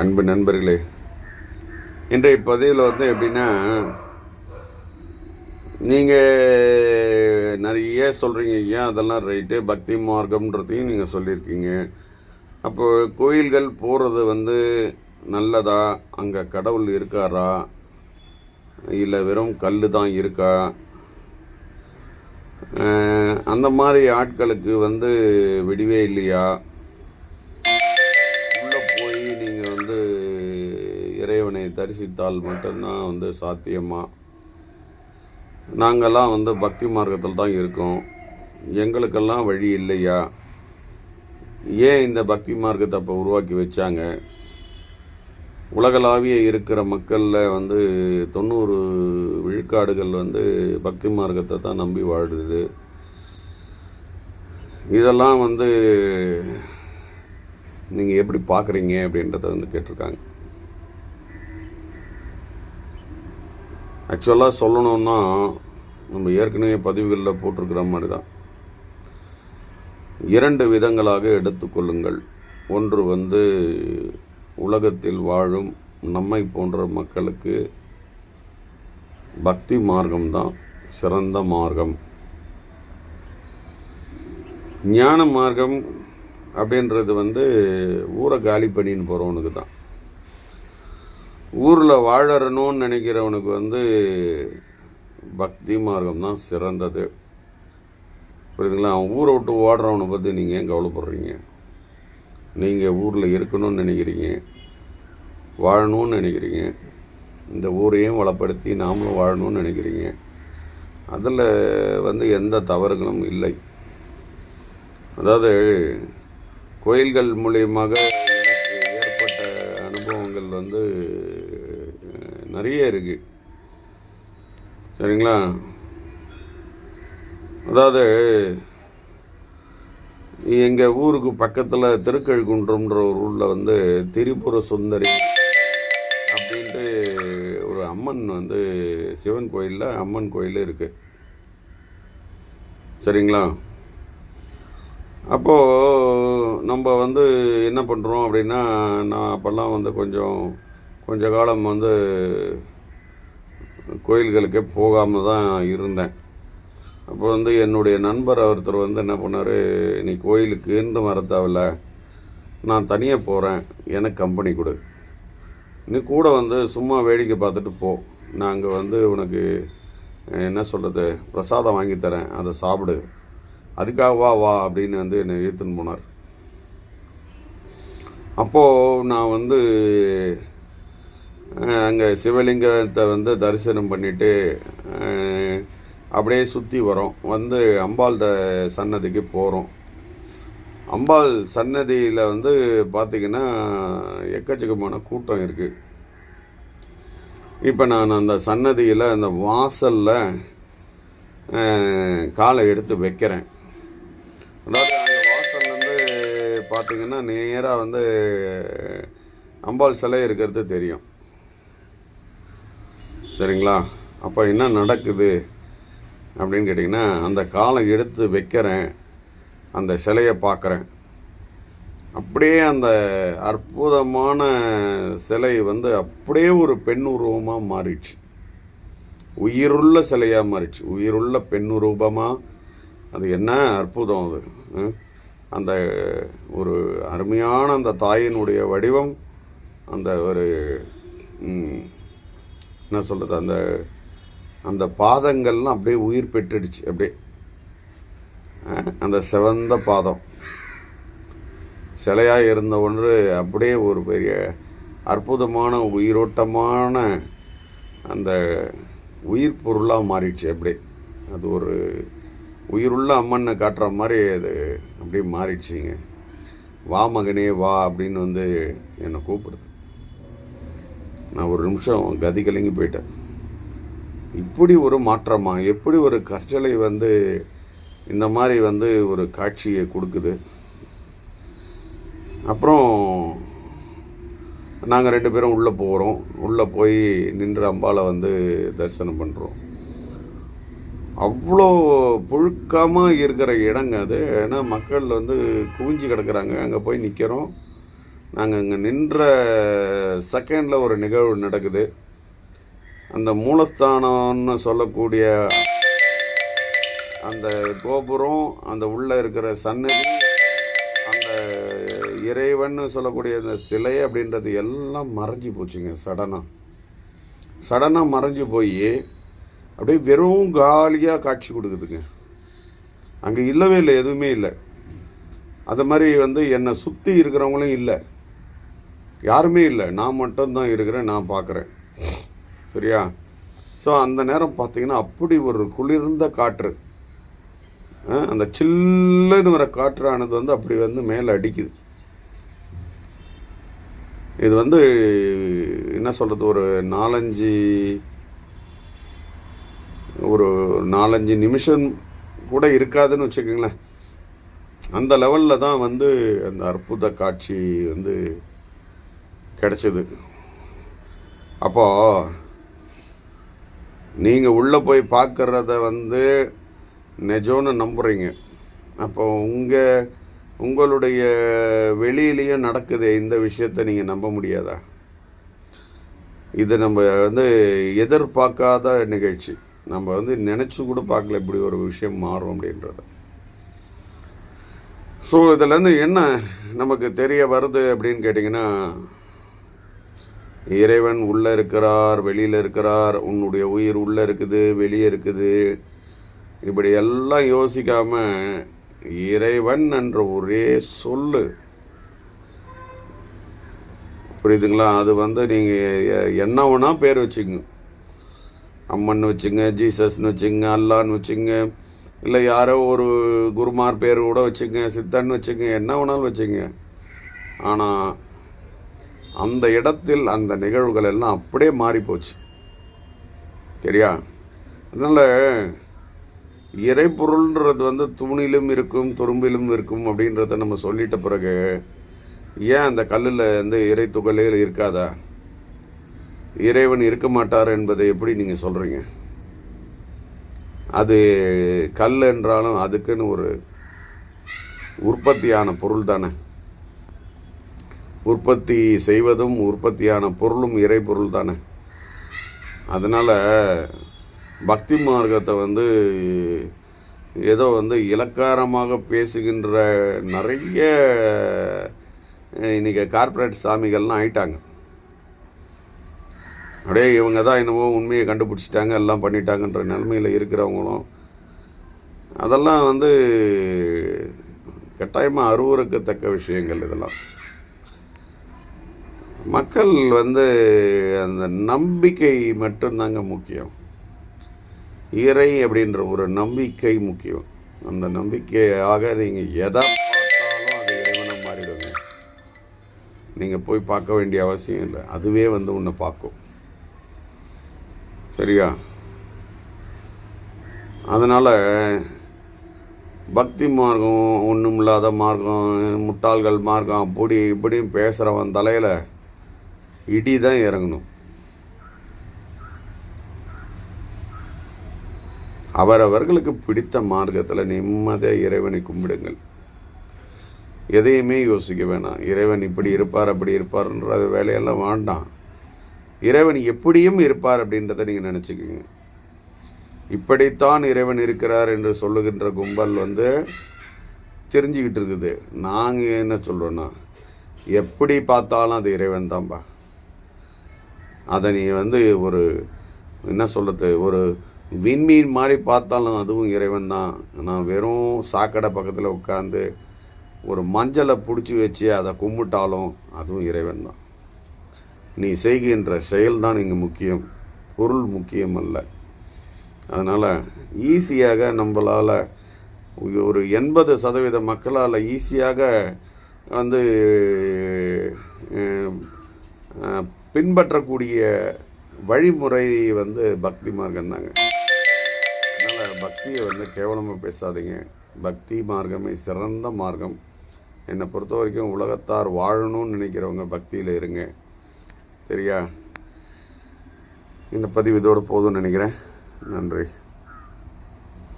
அன்பு நண்பர்களே இன்றைய பதிவில் வந்து எப்படின்னா நீங்கள் நிறைய சொல்கிறீங்க ஏன் அதெல்லாம் ரைட்டு. பக்தி மார்க்கம்ன்றதையும் நீங்கள் சொல்லியிருக்கீங்க. அப்போ கோயில்கள் போகிறது வந்து நல்லதா? அங்கே கடவுள் இருக்காரா? இல்லை வெறும் கல் தான் இருக்கா? அந்த மாதிரி ஆட்களுக்கு வந்து விடிவே இல்லையா? தரிசித்தால் மட்டும்தான் வந்து சாத்தியமாக நாங்கள்லாம் வந்து பக்தி மார்க்கத்தில் தான் இருக்கோம். எங்களுக்கெல்லாம் வழி இல்லையா? ஏன் இந்த பக்தி மார்க்கத்தை அப்போ உருவாக்கி வச்சாங்க? உலகளாவிய இருக்கிற மக்களில் வந்து தொண்ணூறு விழுக்காடுகள் வந்து பக்தி மார்க்கத்தை தான் நம்பி வாழுது இதெல்லாம் வந்து நீங்கள் எப்படி பார்க்குறீங்க அப்படின்றத வந்து கேட்டிருக்காங்க. ஆக்சுவலாக சொல்லணும்னா நம்ம ஏற்கனவே பதிவுகளில் போட்டிருக்கிற மாதிரி தான் இரண்டு விதங்களாக எடுத்துக்கொள்ளுங்கள் ஒன்று வந்து உலகத்தில் வாழும் நம்மை போன்ற மக்களுக்கு பக்தி மார்க்கம்தான் சிறந்த மார்க்கம். ஞான மார்க்கம் அப்படின்றது வந்து ஊரை காலி பண்ணின்னு போகிறவனுக்கு தான் ஊரில் வாழறணும்னு நினைக்கிறவனுக்கு வந்து பக்தி மார்க்கம் தான் சிறந்தது. புரியுதுங்களா? அவன் ஊரை விட்டு ஓடுறவனை பற்றி நீங்கள் ஏன் கவலைப்படுறீங்க? நீங்கள் ஊரில் இருக்கணும்னு நினைக்கிறீங்க. வாழணும்னு நினைக்கிறீங்க. இந்த ஊரையும் வளப்படுத்தி நாமளும் வாழணும்னு நினைக்கிறீங்க. அதில் வந்து எந்த தவறுகளும் இல்லை. அதாவது கோயில்கள் மூலியமாக ஏற்பட்ட அனுபவங்கள் வந்து நிறைய இருக்குது சரிங்களா? அதாவது எங்கள் ஊருக்கு பக்கத்தில் திருக்கழுக்குன்றம்ன்ற ஒரு ஊரில் வந்து திரிபுர சுந்தரி அப்படின்ட்டு ஒரு அம்மன் வந்து சிவன் கோயிலில் அம்மன் கோயில் இருக்குது சரிங்களா? அப்போது நம்ம வந்து என்ன பண்ணுறோம் அப்படின்னா நான் அப்போல்லாம் வந்து கொஞ்சம் கொஞ்ச காலம் வந்து கோயில்களுக்கே போகாமல் தான் இருந்தேன். அப்போ வந்து என்னுடைய நண்பர் ஒருத்தர் வந்து என்ன பண்ணார் நீ கோயிலுக்குன்னு வர தேவையில்ல நான் தனியாக போகிறேன் எனக்கு கம்பெனி கொடு. நீ கூட வந்து சும்மா வேடிக்கை பார்த்துட்டு போ. நான் அங்கே வந்து உனக்கு என்ன சொல்கிறது பிரசாதம் வாங்கி தரேன் அதை சாப்பிடு. அதுக்காக வா வா அப்படின்னு வந்து என்னை இழுத்துன்னு போனார். அப்போது நான் வந்து அங்கே சிவலிங்கத்தை வந்து தரிசனம் பண்ணிவிட்டு அப்படியே சுற்றி வரோம். வந்து அம்பாள் த சன்னதிக்கு போகிறோம் அம்பாள் சன்னதியில் வந்து பார்த்திங்கன்னா எக்கச்சக்கமான கூட்டம் இருக்குது இப்போ நான் அந்த சன்னதியில் அந்த வாசலில் காலை எடுத்து வைக்கிறேன். அதாவது அந்த வாசல்லேருந்து பார்த்திங்கன்னா நேராக வந்து அம்பாள் சிலை இருக்கிறது தெரியும். சரிங்களா? அப்போ என்ன நடக்குது? அப்படின்னு கேட்டிங்கன்னா அந்த காலை எடுத்து வைக்கிறேன். அந்த சிலையை பார்க்குறேன். அப்படியே அந்த அற்புதமான சிலை வந்து அப்படியே ஒரு பெண் உருவமாக மாறிடுச்சு. உயிருள்ள சிலையாக மாறிடுச்சு. உயிருள்ள பெண் ரூபமாக அது என்ன அற்புதம் அது அந்த ஒரு அருமையான அந்த தாயினுடைய வடிவம் அந்த ஒரு என்ன சொல்கிறது அந்த அந்த பாதங்கள்லாம் அப்படியே உயிர் பெற்றுடுச்சு அப்படியே. அந்த சிவந்த பாதம். சிலையாக இருந்த ஒன்று அப்படியே ஒரு பெரிய அற்புதமான உயிரோட்டமான அந்த உயிர் பொருளாக மாறிடுச்சு அப்படியே. அது ஒரு உயிருள்ள அம்மனை காட்டுற மாதிரி அது அப்படியே மாறிடுச்சிங்க. வா மகனே வா அப்படின்னு வந்து என்னை கூப்பிடுது. நான் ஒரு நிமிஷம் கதி கலங்கி போயிட்டேன். இப்படி ஒரு மாற்றமாக எப்படி ஒரு கற்சலை வந்து இந்த மாதிரி வந்து ஒரு காட்சியை கொடுக்குது? அப்புறம் நாங்கள் ரெண்டு பேரும் உள்ளே போகிறோம் உள்ளே போய் நின்று அம்பாவை வந்து தரிசனம் பண்ணுறோம் அவ்வளோ புழுக்கமாக இருக்கிற இடங்க அது. ஏன்னா மக்கள் வந்து குவிஞ்சு கிடக்குறாங்க. அங்கே போய் நிற்கிறோம் நாங்கள் இங்கே நின்ற செகண்டில் ஒரு நிகழ்வு நடக்குது. அந்த மூலஸ்தானம்னு சொல்லக்கூடிய அந்த கோபுரம் அந்த உள்ளே இருக்கிற சன்னதி அந்த இறைவன் சொல்லக்கூடிய அந்த சிலை அப்படின்றது எல்லாம் மறைஞ்சு போச்சுங்க சடனாக சடனாக மறைஞ்சு போய் அப்படியே வெறும் காலியாக காட்சி கொடுக்குதுங்க. அங்கே இல்லவே இல்லை எதுவுமே இல்லை. அது மாதிரி வந்து என்னை சுற்றி இருக்கிறவங்களும் இல்லை. யாருமே இல்லை. நான் மட்டும்தான் இருக்கிறேன் நான் பார்க்குறேன். சரியா? ஸோ அந்த நேரம் பார்த்தீங்கன்னா அப்படி ஒரு குளிர்ந்த காற்று. ஆ, அந்த சில்லுன்னு வர காற்றானது வந்து அப்படி வந்து மேலே அடிக்குது. இது வந்து என்ன சொல்கிறது ஒரு நாலஞ்சு ஒரு நாலஞ்சு நிமிஷம் கூட இருக்காதுன்னு வச்சுக்கோங்களேன். அந்த லெவலில் தான் வந்து அந்த அற்புத காட்சி வந்து கிடச்சிது. அப்போ நீங்கள் உள்ளே போய் பார்க்குறத வந்து நிஜம்னு நம்புகிறீங்க அப்போ உங்கள் உங்களுடைய வெளியிலையும் நடக்குது இந்த விஷயத்தை நீங்கள் நம்ப முடியாதா? இது நம்ம வந்து எதிர்பார்க்காத நிகழ்ச்சி. நம்ம வந்து நினச்சி கூட பார்க்கல இப்படி ஒரு விஷயம் மாறும் அப்படின்றத. ஸோ இதுலேருந்து என்ன நமக்கு தெரிய வருது அப்படின்னு கேட்டிங்கன்னா இறைவன் உள்ளே இருக்கிறார் வெளியில் இருக்கிறார் உன்னுடைய உயிர் உள்ளே இருக்குது வெளியே இருக்குது. இப்படி எல்லாம் யோசிக்காமல் இறைவன் என்ற ஒரே சொல்லு. புரியுதுங்களா? அது வந்து நீங்கள் என்ன வேணா பேர் வச்சுங்க அம்மன் வச்சுங்க ஜீசஸ்னு வச்சுங்க அல்லான்னு வச்சுங்க இல்லை யாரோ ஒரு குருமார் பேர் கூட வச்சுங்க சித்தன்னு வச்சுங்க என்ன வேணாலும் வச்சுங்க. ஆனால் அந்த இடத்தில் அந்த நிகழ்வுகள் எல்லாம் அப்படியே மாறிப்போச்சு சரியா? அதனால் இறைப்பொருள்ன்றது வந்து தூணிலும் இருக்கும் துரும்பிலும் இருக்கும் அப்படின்றத நம்ம சொல்லிட்ட பிறகு ஏன் அந்த கல்லில் வந்து இறை துகளில் இருக்காதா? இறைவன் இருக்க மாட்டார் என்பதை எப்படி நீங்கள் சொல்கிறீங்க அது கல் என்றாலும் அதுக்குன்னு ஒரு உற்பத்தியான பொருள் தானே. உற்பத்தி செய்வதும் உற்பத்தியான பொருளும் இறைபொருள் தானே? அதனால் பக்தி மார்க்கத்தை வந்து ஏதோ வந்து இலக்காரமாக பேசுகின்ற நிறைய இன்றைக்கி கார்ப்பரேட் சாமிகள்லாம் ஆயிட்டாங்க. அப்படியே இவங்க தான் என்னவோ உண்மையை கண்டுபிடிச்சிட்டாங்க எல்லாம் பண்ணிட்டாங்கன்ற நிலமையில் இருக்கிறவங்களும். அதெல்லாம் வந்து கட்டாயமாக அருவருக்கத்தக்க விஷயங்கள் இதெல்லாம். மக்கள் வந்து அந்த நம்பிக்கை மட்டும்தாங்க முக்கியம். இறை அப்படின்ற ஒரு நம்பிக்கை முக்கியம். அந்த நம்பிக்கையாக நீங்கள் எதை பார்த்தாலும் அது இறைவனை மாறிடுங்க. நீங்கள் போய் பார்க்க வேண்டிய அவசியம் இல்லை. அதுவே வந்து உன்னை பார்க்கும். சரியா? அதனால் பக்தி மார்க்கம் ஒன்றும் இல்லாத மார்க்கம் முட்டாள்கள் மார்க்கம் அப்படி இப்படியும் பேசுகிறவன் தலையில் இடி தான் இறங்கணும். அவரவர்களுக்கு பிடித்த மார்க்கத்தில் நிம்மதியாக இறைவனை கும்பிடுங்கள். எதையுமே யோசிக்க வேணாம். இறைவன் இப்படி இருப்பார் அப்படி இருப்பார்ன்ற வேலையெல்லாம் வேண்டாம். இறைவன் எப்படியும் இருப்பார் அப்படின்றத நீங்கள் நினச்சிக்கோங்க. இப்படித்தான் இறைவன் இருக்கிறார் என்று சொல்லுகின்ற கும்பல் வந்து தெரிஞ்சுக்கிட்டு இருக்குது. நாங்கள் என்ன சொல்கிறோன்னா எப்படி பார்த்தாலும் அது இறைவன் தான்ப்பா அதை நீ வந்து ஒரு என்ன சொல்கிறது ஒரு விண்மீன் மாதிரி பார்த்தாலும் அதுவும் இறைவன் தான். நான் வெறும் சாக்கடை பக்கத்தில் உட்காந்து ஒரு மஞ்சளை பிடிச்சி வச்சு அதை கும்பிட்டாலும் அதுவும் இறைவன் தான். நீ செய்கின்ற செயல் தான் இங்கே முக்கியம். பொருள் முக்கியம் அல்ல. அதனால் ஈஸியாக நம்மளால் ஒரு எண்பது சதவீத மக்களால் ஈஸியாக வந்து பின்பற்றக்கூடிய வழிமுறை வந்து பக்தி மார்க்கம் தாங்க. அதனால் பக்தியை வந்து கேவலமாக பேசாதீங்க. பக்தி மார்க்கமே சிறந்த மார்க்கம். என்னை பொறுத்த வரைக்கும் உலகத்தார் வாழணும்னு நினைக்கிறவங்க பக்தியில் இருங்க. சரியா? இந்த பதிவு இதோடு போதும்னு நினைக்கிறேன். நன்றி.